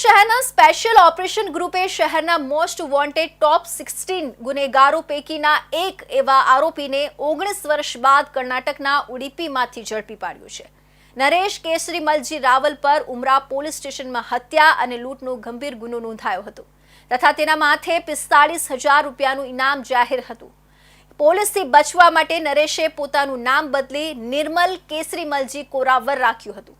શહેરના special operation ગ્રુપે શહેરના most wanted ટોપ sixteen ગુનેગારો પૈકીના એક એવા આરોપીને ઓગણીસ વર્ષ બાદ કર્ણાટકના ઉડીપીમાંથી ઝડપી પાડ્યો છે. નરેશ કેસરીમલજી રાવલ પર ઉમરા પોલીસ સ્ટેશનમાં હત્યા અને લૂંટનો ગંભીર ગુનો નોંધાયો હતો તથા તેના માથે પિસ્તાળીસ હજાર રૂપિયાનું ઇનામ જાહેર હતું. પોલીસથી બચવા માટે નરેશે પોતાનું નામ બદલી નિર્મલ કેસરીમલજી કોરાવર રાખ્યું હતું.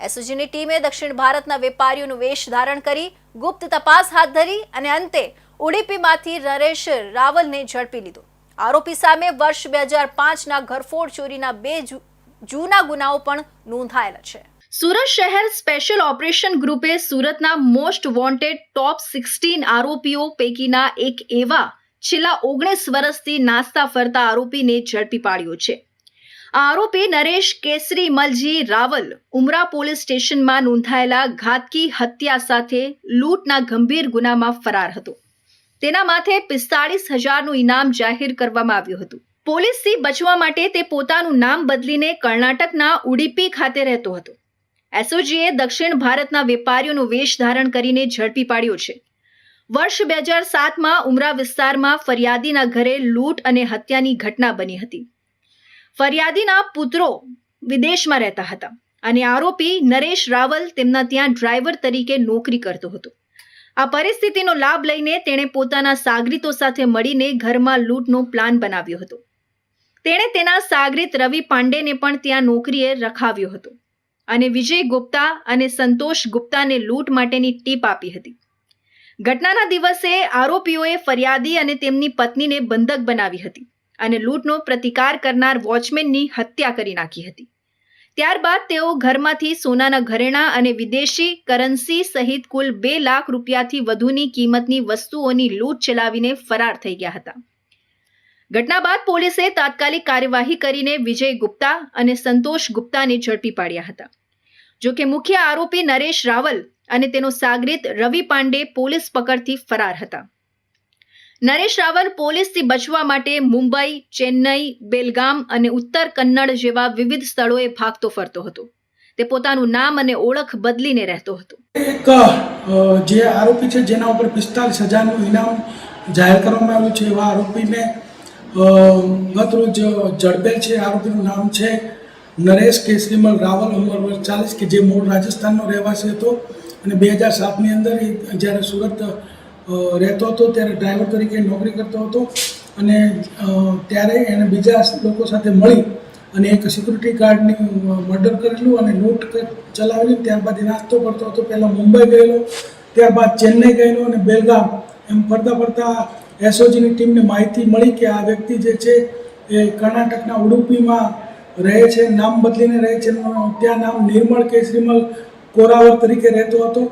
એસઓજીની ટીમે દક્ષિણ ભારતના વેપારીઓનું વેશ ધારણ કરી ગુપ્ત તપાસ હાથ ધરી અને અંતે ઉડીપીમાંથી નરેશ રાવલને ઝડપી લીધો. આરોપી સામે વર્ષ બે હજાર પાંચના ઘરફોડ ચોરીના બે જૂના ગુનાઓ પણ નોંધાયેલા છે. સુરત શહેર સ્પેશિયલ ઓપરેશન ગ્રુપે સુરતના મોસ્ટ વોન્ટેડ ટોપ સિક્સટીન આરોપીઓ પૈકીના એક એવા છેલ્લા ઓગણીસ વર્ષથી નાસ્તા ફરતા આરોપીને ઝડપી પાડ્યો છે. આરોપી નરેશ કેસરી, મલજી રાવલ ઉમરા પોલીસ સ્ટેશનમાં નોંધાયેલા ઘાતકી હત્યા સાથે લૂંટના ગંભીર ગુનામાં ફરાર હતો. તેના માથે પિસ્તાળીસ હજારનું ઇનામ જાહેર કરવામાં આવ્યું હતું. પોલીસથી બચવા માટે તે પોતાનું નામ બદલીને કર્ણાટકના ઉડીપી ખાતે રહેતો હતો. એસઓજીએ દક્ષિણ ભારતના વેપારીઓનો વેશ ધારણ કરીને ઝડપી પાડ્યો છે. વર્ષ બે હજાર સાતમાં ઉમરા વિસ્તારમાં ફરિયાદીના ઘરે લૂંટ અને હત્યાની ઘટના બની હતી. ફરિયાદીના પુત્રો વિદેશમાં રહેતા હતા અને આરોપી નરેશ રાવલ તેમના ત્યાં ડ્રાઈવર તરીકે નોકરી કરતો હતો. આ પરિસ્થિતિનો લાભ લઈને તેણે પોતાના સાગરીતો સાથે મળીને ઘરમાં લૂંટનો પ્લાન બનાવ્યો હતો. તેણે તેના સાગરીત રવિ પાંડેને પણ ત્યાં નોકરીએ રખાવ્યો હતો અને વિજય ગુપ્તા અને સંતોષ ગુપ્તાને લૂંટ માટેની ટીપ આપી હતી. ઘટનાના દિવસે આરોપીઓએ ફરિયાદી અને તેમની પત્નીને બંધક બનાવી હતી. અને લૂંટનો પ્રતિકાર કરનાર વોચમેનની હત્યા કરી નાખી હતી. ત્યારબાદ તેઓ ઘરમાંથી સોનાના ઘરેણાં અને વિદેશી કરન્સી સહિત કુલ બે લાખ રૂપિયાથી વધુની કિંમતની વસ્તુઓની લૂંટ ચલાવીને ફરાર થઈ ગયા હતા. ઘટના બાદ પોલીસે તાત્કાલિક કાર્યવાહી કરીને વિજય ગુપ્તા અને સંતોષ ગુપ્તાને ઝડપી પાડ્યા હતા. જો કે મુખ્ય આરોપી નરેશ રાવલ અને તેનો સાગરીત રવિ પાંડે પોલીસ પકડથી ફરાર હતા. નરેશ રાવલ પોલીસથી બચવા માટે મુંબઈ, ચેન્નઈ, બેલગામ અને ઉત્તર કન્નડ જેવા વિવિધ સ્થળોએ ભાગતો ફરતો હતો. તે પોતાનું નામ અને ઓળખ બદલીને રહેતો હતો. એક જે આરોપી છે જેના ઉપર પિસ્તાલીસ હજારનું ઇનામ જાહેર કરવામાં આવ્યું છે, એવા આરોપીને ગત રોજ ઝડપેલ છે, આરોપીનું નામ છે નરેશ કેસરીમલ રાવલ, ઉંમર ચાલીસ, કે જે મૂળ રાજસ્થાનનો રહેવાસી હતો. અને બે હજાર સાતની અંદર જ્યારે સુરત રહેતો હતો ત્યારે ડ્રાઈવર તરીકે નોકરી કરતો હતો અને ત્યારે એને બીજા લોકો સાથે મળી અને એક સિક્યુરિટી ગાર્ડની મર્ડર કરેલું અને લૂંટ ચલાવેલી. ત્યારબાદ એ નાસ્તો કરતો હતો. પહેલાં મુંબઈ ગયેલો ત્યારબાદ ચેન્નઈ ગયેલો અને બેલગામ. એમ ફરતા ફરતા એસઓજીની ટીમને માહિતી મળી કે આ વ્યક્તિ જે છે એ કર્ણાટકના ઉડુપીમાં રહે છે, નામ બદલીને રહે છે. ત્યાં નામ નિર્મળ કેસરીમલ કોરાવર તરીકે રહેતો હતો.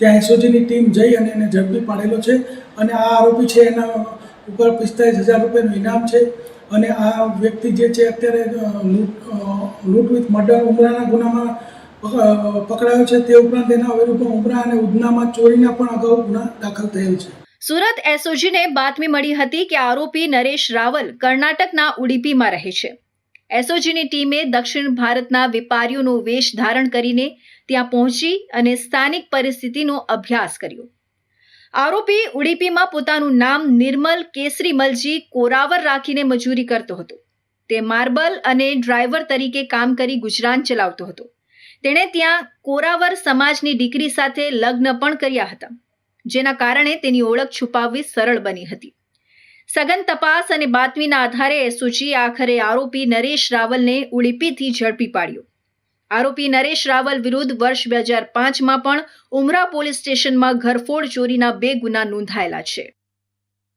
ત્યાં એસઓજીની ટીમ જઈ અને એને ઝડપી પાડેલો છે. અને આ આરોપી છે, એના ઉપર પિસ્તાલીસ હજાર રૂપિયાનું ઇનામ છે. અને આ વ્યક્તિ જે છે, અત્યારે લૂંટ વિથ મર્ડર ઉમરાના ગુનામાં પકડાયો છે. તે ઉપરાંત એના વિરુદ્ધમાં ઉમરા અને ઉધનામાં ચોરીના પણ અગાઉ ગુના દાખલ થયેલ છે. સુરત એસઓજીને બાતમી મળી હતી કે આરોપી નરેશ રાવલ કર્ણાટકના ઉડીપીમાં રહે છે. એસઓજીની ટીમે દક્ષિણ ભારતના વેપારીઓનો વેશ ધારણ કરીને ત્યાં પહોંચી અને સ્થાનિક પરિસ્થિતિનો અભ્યાસ કર્યો. આરોપી ઉડીપીમાં પોતાનું નામ નિર્મલ કેસરીમલજી કોરાવર રાખીને મજૂરી કરતો હતો. તે માર્બલ અને ડ્રાઈવર તરીકે કામ કરી ગુજરાન ચલાવતો હતો. તેણે ત્યાં કોરાવર સમાજની દીકરી સાથે લગ્ન પણ કર્યા હતા, જેના કારણે તેની ઓળખ છુપાવવી સરળ બની હતી. સઘન તપાસ અને બાતમીના આધારે એસઓજી આખરે આરોપી નરેશ રાવલને ઉડીપીથી ઝડપી પાડ્યો. આરોપી નરેશ રાવલ વિરુદ્ધ વર્ષ બે હજાર પાંચમાં પણ ઉમરા પોલીસ સ્ટેશનમાં ઘરફોડ ચોરીના બે ગુના નોંધાયેલા છે.